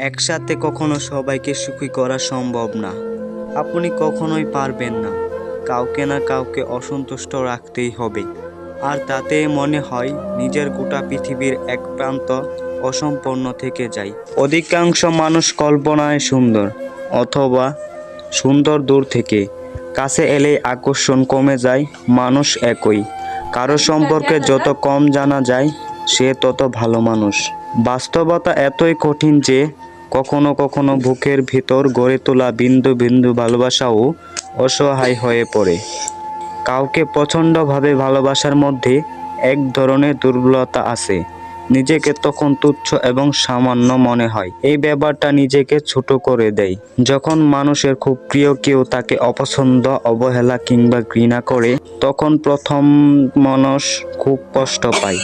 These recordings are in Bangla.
একসাথে কখনো সবাইকে সুখী করা সম্ভব না। আপনি কখনোই পারবেন না। কাউকে না কাউকে অসন্তুষ্ট রাখতেই হবে। আর তাতে মনে হয় নিজের গোটা পৃথিবীর এক প্রান্ত অসম্পন্ন থেকে যায়। অধিকাংশ মানুষ কল্পনায় সুন্দর অথবা সুন্দর দূর থেকে। কাছে এলে আকর্ষণ কমে যায়, মানুষ একই। কারও সম্পর্কে যত কম জানা যায়, সে তত ভালো মানুষ। বাস্তবতা এতই কঠিন যে কখনো কখনো বুকের ভিতর গড়ে তোলা বিন্দু বিন্দু ভালোবাসাও অসহায় হয়ে পড়ে। কাউকে প্রচণ্ডভাবে ভালোবাসার মধ্যে এক ধরনের দুর্বলতা আছে, নিজেকে তখন তুচ্ছ এবং সামান্য মনে হয়। এই ব্যাপারটা নিজেকে ছোট করে দেয়। যখন মানুষের খুব প্রিয় কেউ তাকে অপছন্দ, অবহেলা কিংবা ঘৃণা করে, তখন প্রথম মানুষ খুব কষ্ট পায়।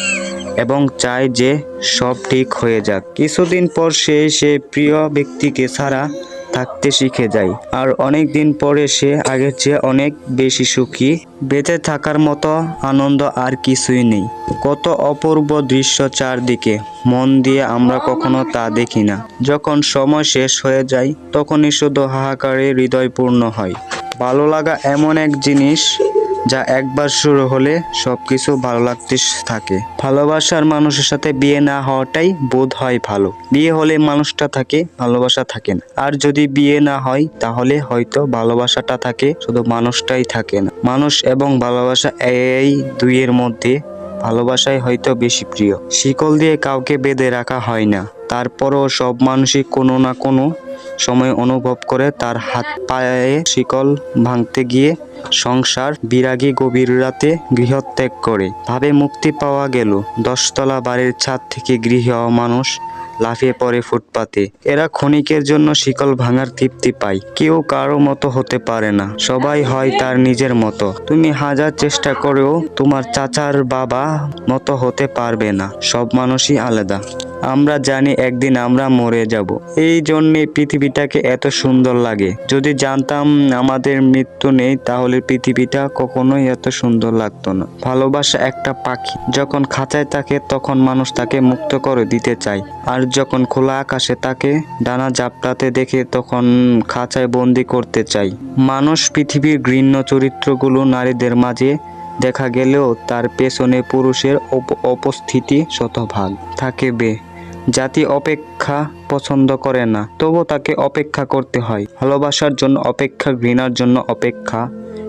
এবং চায় যে সব ঠিক হয়ে যাক। কিছুদিন পর সে সে প্রিয় ব্যক্তিকে ছাড়া থাকতে শিখে যায়। আর অনেক দিন পরে সে আগের চেয়ে অনেক বেশি সুখী। বেঁচে থাকার মতো আনন্দ আর কিছুই নেই। কত অপূর্ব দৃশ্য চারদিকে। মন দিয়ে আমরা কখনো তা দেখি না। যখন সময় শেষ হয়ে যায়, তখনই শুধু হাহাকারে হৃদয় পূর্ণ হয়। ভালো লাগা এমন এক জিনিস যা একবার শুরু হলে সবকিছু ভালো লাগতে থাকে। ভালোবাসার মানুষের সাথে বিয়ে না হওয়াটাই বোধ হয় ভালো। বিয়ে হলে মানুষটা থাকে, ভালোবাসা থাকে না। আর যদি বিয়ে না হয়, তাহলে হয়তো ভালোবাসাটা থাকে, শুধু মানুষটাই থাকে না। মানুষ এবং ভালোবাসা এই দুইয়ের মধ্যে ভালোবাসাই হয়তো বেশি প্রিয়। শিকল দিয়ে কাউকে বেঁধে রাখা হয় না। তারপরও সব মানুষই কোনো না কোনো সময় অনুভব করে তার হাত পায়ে শিকল ভাঙতে গিয়ে সংসার বিরাগী গভীর রাতে গৃহত্যাগ করে। ভাবে মুক্তি পাওয়া গেল। দশতলা বাড়ির ছাদ থেকে গৃহ মানুষ লাফিয়ে পড়ে ফুটপাতে। এরা ক্ষণিকের জন্য শিকল ভাঙার তৃপ্তি পায়। কেউ কারও মতো হতে পারে না। সবাই হয় তার নিজের মতো। তুমি হাজার চেষ্টা করেও তোমার চাচার বাবা মতো হতে পারবে না। সব মানুষই আলাদা। আমরা জানি একদিন আমরা মরে যাব। এই জন্যে পৃথিবীটাকে এত সুন্দর লাগে। যদি জানতাম আমাদের মৃত্যু নেই, তাহলে পৃথিবীটা কখনোই এত সুন্দর লাগতো না। ভালোবাসা একটা পাখি। যখন খাঁচায় থাকে, তখন মানুষ তাকে মুক্ত করে দিতে চায়। আর যখন খোলা আকাশে তাকে ডানা জাপটাতে দেখে, তখন খাঁচায় বন্দি করতে চাই মানুষ পৃথিবীর ঘৃণ্য চরিত্রগুলো নারীদের মাঝে দেখা গেলেও তার পেছনে পুরুষের উপ- উপস্থিতি শতভাগ। থাকবে জাতি অপেক্ষা পছন্দ করে না তবু তাকে অপেক্ষা করতে হয়। ভালোবাসার জন্য অপেক্ষা, ঘৃণার জন্য অপেক্ষা,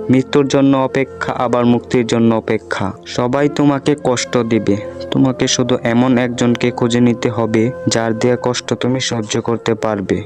মৃত্যুর জন্য অপেক্ষা, আবার মুক্তির জন্য অপেক্ষা। সবাই তোমাকে কষ্ট দিবে। তোমাকে শুধু এমন একজনকে খুঁজে নিতে হবে যার দেয়া কষ্ট তুমি সহ্য করতে পারবে।